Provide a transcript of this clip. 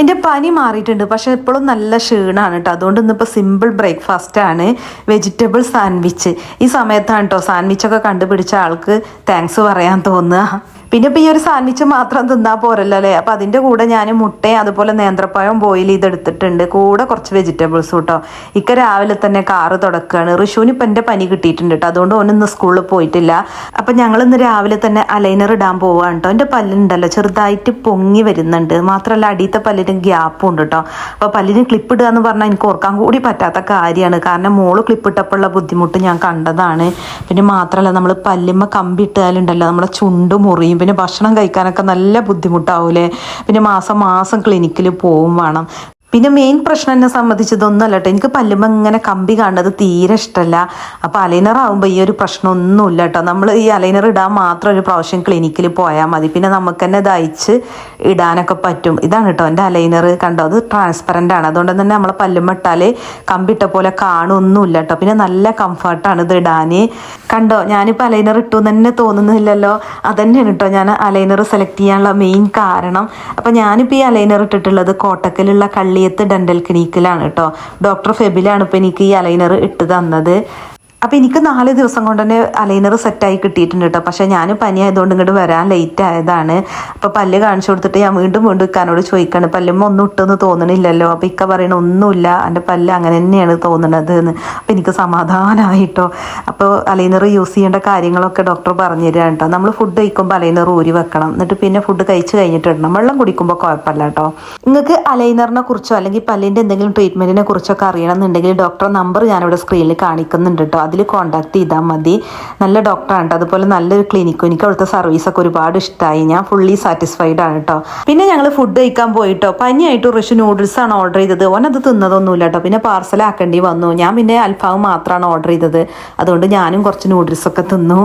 എന്റെ പനി മാറിയിട്ടുണ്ട്. പക്ഷെ ഇപ്പോഴും നല്ല ക്ഷീണമാണ് കേട്ടോ അതുകൊണ്ട് ഇന്നിപ്പോൾ സിമ്പിൾ ബ്രേക്ക്ഫാസ്റ്റ് ആണ്. വെജിറ്റബിൾ സാൻഡ്വിച്ച് ഈ സമയത്താണ് കേട്ടോ സാൻഡ്വിച്ചൊക്കെ കണ്ടുപിടിച്ച ആൾക്ക് താങ്ക്സ് പറയാൻ തോന്നുക. പിന്നെ ഇപ്പം ഈ ഒരു സാൻഡ്വിച്ച് മാത്രം തിന്നാൽ പോരല്ലോ അല്ലേ? അപ്പം അതിന്റെ കൂടെ ഞാൻ മുട്ടയും അതുപോലെ നേന്ത്രപ്പഴം ബോയിൽ ചെയ്തെടുത്തിട്ടുണ്ട്. കൂടെ കുറച്ച് വെജിറ്റബിൾസ് കേട്ടോ ഇക്ക രാവിലെ തന്നെ കാറ് തുടക്കുകയാണ് ഋഷുവിന് ഇപ്പം എന്റെ പനി കിട്ടിയിട്ടുണ്ട് കേട്ടോ അതുകൊണ്ട് ഒന്നും ഇന്ന് സ്കൂളിൽ പോയിട്ടില്ല. അപ്പം ഞങ്ങൾ ഇന്ന് രാവിലെ തന്നെ അലൈനർ ഇടാൻ പോവുകയാണ് കേട്ടോ എന്റെ പല്ലുണ്ടല്ലോ ചെറുതായിട്ട് പൊങ്ങി വരുന്നുണ്ട്. മാത്രമല്ല അടിയത്തെ പല്ലിന് ഗ്യാപ്പും ഉണ്ട് കേട്ടോ അപ്പോൾ പല്ലിന് ക്ലിപ്പ് ഇടുക എന്ന് പറഞ്ഞാൽ എനിക്ക് ഓർക്കാൻ കൂടി പറ്റാത്ത കാര്യമാണ്. കാരണം മോൾ ക്ലിപ്പ് ഇട്ടപ്പോഴുള്ള ബുദ്ധിമുട്ട് ഞാൻ കണ്ടതാണ്. പിന്നെ മാത്രമല്ല നമ്മൾ പല്ലുമ്മ കമ്പി ഇട്ടാലുണ്ടല്ലോ നമ്മളെ ചുണ്ട് മുറിയും പിന്നെ ഭക്ഷണം കഴിക്കാനൊക്കെ നല്ല ബുദ്ധിമുട്ടാവൂലേ? പിന്നെ മാസം മാസം ക്ലിനിക്കിൽ പോവും വേണം. പിന്നെ മെയിൻ പ്രശ്നം എന്നെ സംബന്ധിച്ചതൊന്നുമല്ല കേട്ടോ എനിക്ക് പല്ലുമ്പോൾ ഇങ്ങനെ കമ്പി കാണുന്നത് തീരെ ഇഷ്ടമല്ല അപ്പോൾ അലൈനർ ആകുമ്പോൾ ഈ ഒരു പ്രശ്നമൊന്നുമില്ല കേട്ടോ നമ്മൾ ഈ അലൈനർ ഇടാൻ മാത്രം ഒരു പ്രാവശ്യം ക്ലിനിക്കിൽ പോയാൽ മതി. പിന്നെ നമുക്ക് തന്നെ ഇത് അയച്ച് ഇടാനൊക്കെ പറ്റും. ഇതാണ് കേട്ടോ എന്റെ അലൈനർ കണ്ടോ? അത് ട്രാൻസ്പെറന്റ് ആണ്. അതുകൊണ്ട് തന്നെ നമ്മൾ പല്ലുമ്മ ഇട്ടാൽ കമ്പിട്ട പോലെ കാണുമൊന്നുമില്ല കേട്ടോ പിന്നെ നല്ല കംഫർട്ടാണ് ഇത് ഇടാൻ കണ്ടോ? ഞാനിപ്പോൾ അലൈനർ ഇട്ടു തന്നെ തോന്നുന്നില്ലല്ലോ. അതന്നെയാണ് കേട്ടോ ഞാൻ അലൈനർ സെലക്ട് ചെയ്യാനുള്ള മെയിൻ കാരണം. അപ്പോൾ ഞാനിപ്പോൾ ഈ അലൈനർ ഇട്ടിട്ടുള്ളത് കോട്ടക്കലുള്ള കള്ളിയത്ത് ഡെന്റൽ ക്ലിനിക്കിലാണ് കേട്ടോ ഡോക്ടർ ഫെബിലാണ് ഇപ്പോൾ എനിക്ക് ഈ അലൈനർ ഇട്ട് തന്നത്. അപ്പോൾ എനിക്ക് നാല് ദിവസം കൊണ്ട് തന്നെ അലൈനർ സെറ്റായി കിട്ടിയിട്ടുണ്ട് കേട്ടോ. പക്ഷേ ഞാൻ പനി ആയതുകൊണ്ട് ഇങ്ങോട്ട് വരാൻ ലേറ്റ് ആയതാണ്. അപ്പോൾ പല്ല് കാണിച്ചു കൊടുത്തിട്ട് ഞാൻ വീണ്ടും വീണ്ടും ഇക്കാനോട് ചോദിക്കുകയാണ് പല്ലുമ്മ ഒന്നും ഇട്ടെന്ന് തോന്നണില്ലല്ലോ? അപ്പോൾ ഇക്ക പറയണ ഒന്നുമില്ല എന്റെ പല്ല് അങ്ങനെ തന്നെയാണ് തോന്നുന്നത് എന്ന് അപ്പോൾ എനിക്ക് സമാധാനമായിട്ടോ അപ്പോൾ അലൈനർ യൂസ് ചെയ്യേണ്ട കാര്യങ്ങളൊക്കെ ഡോക്ടർ പറഞ്ഞു തരാം കേട്ടോ. നമ്മൾ ഫുഡ് കഴിക്കുമ്പോൾ അലൈനർ ഊരി വെക്കണം. എന്നിട്ട് പിന്നെ ഫുഡ് കഴിച്ച് കഴിഞ്ഞിട്ട് വെള്ളം കുടിക്കുമ്പോൾ കുഴപ്പമില്ല കേട്ടോ. നിങ്ങൾക്ക് അലൈനറിനെ കുറിച്ചോ അല്ലെങ്കിൽ പല്ലിന്റെ എന്തെങ്കിലും ട്രീറ്റ്മെന്റിനെ കുറിച്ചൊക്കെ അറിയണമെന്നുണ്ടെങ്കിൽ ഡോക്ടർ നമ്പർ ഞാനിവിടെ സ്ക്രീനിൽ കാണിക്കുന്നുണ്ട് കേട്ടോ. അതിൽ കോൺടാക്ട് ചെയ്താൽ മതി. നല്ല ഡോക്ടറാണ് കേട്ടോ അതുപോലെ നല്ലൊരു ക്ലിനിക്കും എനിക്ക് അവിടുത്തെ സർവീസൊക്കെ ഒരുപാട് ഇഷ്ടമായി ഞാൻ ഫുള്ളി സാറ്റിസ്ഫൈഡ് ആണ് കേട്ടോ പിന്നെ ഞങ്ങൾ ഫുഡ് കഴിക്കാൻ പോയിട്ടോ. പനിയായിട്ട് ഋഷി നൂഡിൽസ് ആണ് ഓർഡർ ചെയ്തത്. ഓൻ അത് തിന്നതൊന്നുമില്ല കേട്ടോ പിന്നെ പാർസൽ ആക്കേണ്ടി വന്നു. ഞാൻ പിന്നെ അൽഫാവ് മാത്രമാണ് ഓർഡർ ചെയ്തത്. അതുകൊണ്ട് ഞാനും കുറച്ച് നൂഡിൽസ് ഒക്കെ തിന്നു.